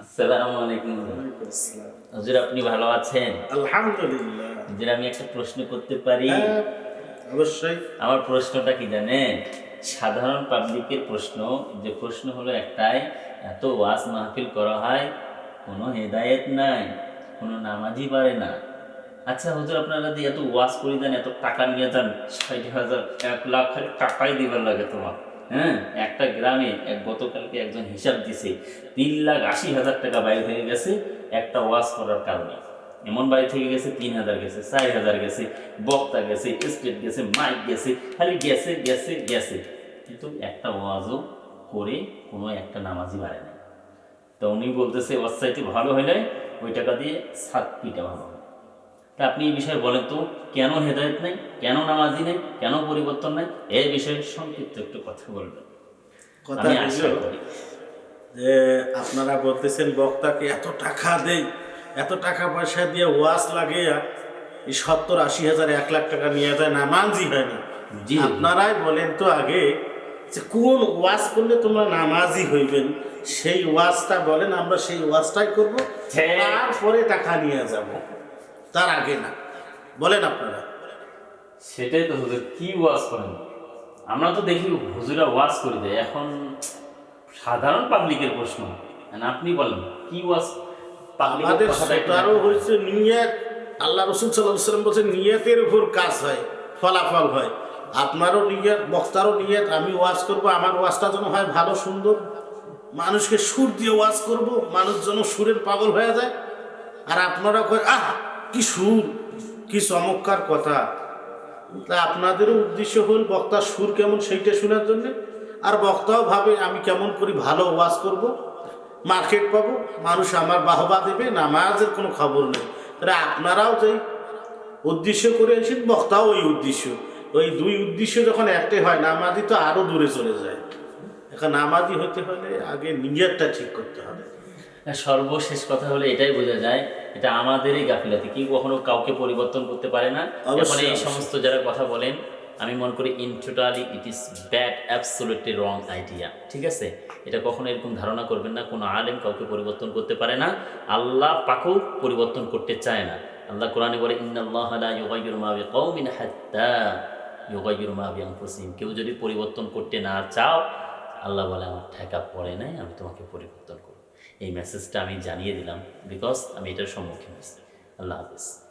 আসসালামু আলাইকুম। হুজুর আপনি ভালো আছেন? আলহামদুলিল্লাহ। হুজুর আমি একটা প্রশ্ন করতে পারি। হ্যাঁ, অবশ্যই। আমার প্রশ্নটা কি জানেন? সাধারণ পাবলিকের প্রশ্ন যে প্রশ্ন হলো একটাই এত ওয়াজ মাহফিল করা হয় কোনো হেদায়েত নাই কোনো নামাজই পারে না। আচ্ছা হুজুর আপনারা যদি এত ওয়াজ করে দেন এত টাকা নিয়ে যান ষাট হাজার এক লাখ টাকাই দিবার লাগে তোমার। হ্যাঁ একটা গ্রামে এক গতকালকে একজন হিসাব দিছে, তিন লাখ আশি হাজার টাকা বাইরে হয়ে গেছে, একটা ওয়াজ করার কারণে। এমন বাড়ি থেকে গেছে, তিন হাজার গেছে, চার হাজার গেছে, বক্তা গেছে, স্টেট গেছে, মাইক গেছে, খালি গেছে গেছে গেছে। কিন্তু একটা ওয়াজও করে কোনো একটা নামাজই বাড়ে না তো উনি বলতেছে ওয়াসাইটি ভালো হলে ওই টাকা দিয়ে সাত পিটা ভালো তা আপনি এই বিষয়ে বলেন তো কেন হেদায়ত নেই কেন নামাজি নেই কেন পরিবর্তন নেই? এই বিষয়ে সংক্ষিপ্ত একটু কথা বলবেন। কথা যে আপনারা বলতেছেন বক্তাকে এত টাকা দেই এত টাকা পয়সা দিয়ে ওয়াজ লাগিয়ে এই সত্তর আশি হাজার এক লাখ টাকা নিয়ে যায় নামাজই হয় না। আপনারাই বলেন তো আগে যে কোন ওয়াজ করলে তোমরা নামাজি হইবেন? সেই ওয়াজটা বলেন আমরা সেই ওয়াজটাই করব হ্যাঁ। তারপরে টাকা নিয়ে যাব। তার আগে না। বলেন আপনারা। সেটাই তো হুজুর কি ওয়াজ করেন? আমরা তো দেখি হুজুরা ওয়াজ করে দেয়। এখন সাধারণ পাবলিকের প্রশ্ন। এখন আপনি বলেন কি ওয়াজ আমাদের শ্রোতারও হয়েছে নিয়ত আল্লাহ রসুল সাল্লাহ সাল্লাম বলছে নিয়তের উপর কাজ হয় ফলাফল হয়। আপনারও নিয়ত বক্তারও নিয়ত আমি ওয়াজ করব আমার ওয়াজটা যেন হয় ভালো সুন্দর। মানুষকে সুর দিয়ে ওয়াজ করব মানুষ যেন সুরের পাগল হয়ে যায়। আর আপনারা কয় আহ কি সুর, কি চমৎকার কথা। তা আপনাদেরও উদ্দেশ্য হল বক্তার সুর কেমন সেইটা শোনার জন্য। আর বক্তাও ভাবে আমি কেমন করি ভালো ওয়াজ করব। মার্কেট পাবো, মানুষ আমার বাহবা দেবে, নামাজের কোনো খবর নেই। তাহলে আপনারাও যেই উদ্দেশ্য করে এসেছেন, বক্তাও ওই উদ্দেশ্য। ওই দুই উদ্দেশ্য যখন একটাই হয় নামাজি তো আরও দূরে চলে যায়। এখন নামাজি হতে হলে আগে নিজেরটা ঠিক করতে হবে। সর্বশেষ কথা হলে এটাই বোঝা যায় এটা আমাদেরই গাফিলাতি। কি কখনো কাউকে পরিবর্তন করতে পারে না। এখন এই সমস্ত যারা কথা বলেন আমি মনে করি in totally it is bad absolutely wrong idea ঠিক আছে? এটা কখনো এরকম ধারণা করবেন না কোনো আলেম কাউকে পরিবর্তন করতে পারে না। আল্লাহ পাকেও পরিবর্তন করতে চায় না। আল্লাহ কোরআনে বলে ইন্নাল্লাহ লা ইউগাইয়িরু মা বিকাউমিন হাত্তা ইউগাইয়িরু মা বিআনফুসিহিম। কেউ যদি পরিবর্তন করতে না চাও আল্লাহ বলে আমার ঠেকা পড়ে নাই আমি তোমাকে পরিবর্তন করব। এই মেসেজটা আমি জানিয়ে দিলাম বিকজ আমি এটার সম্মুখীন হয়েছি। আল্লাহ হাফিজ।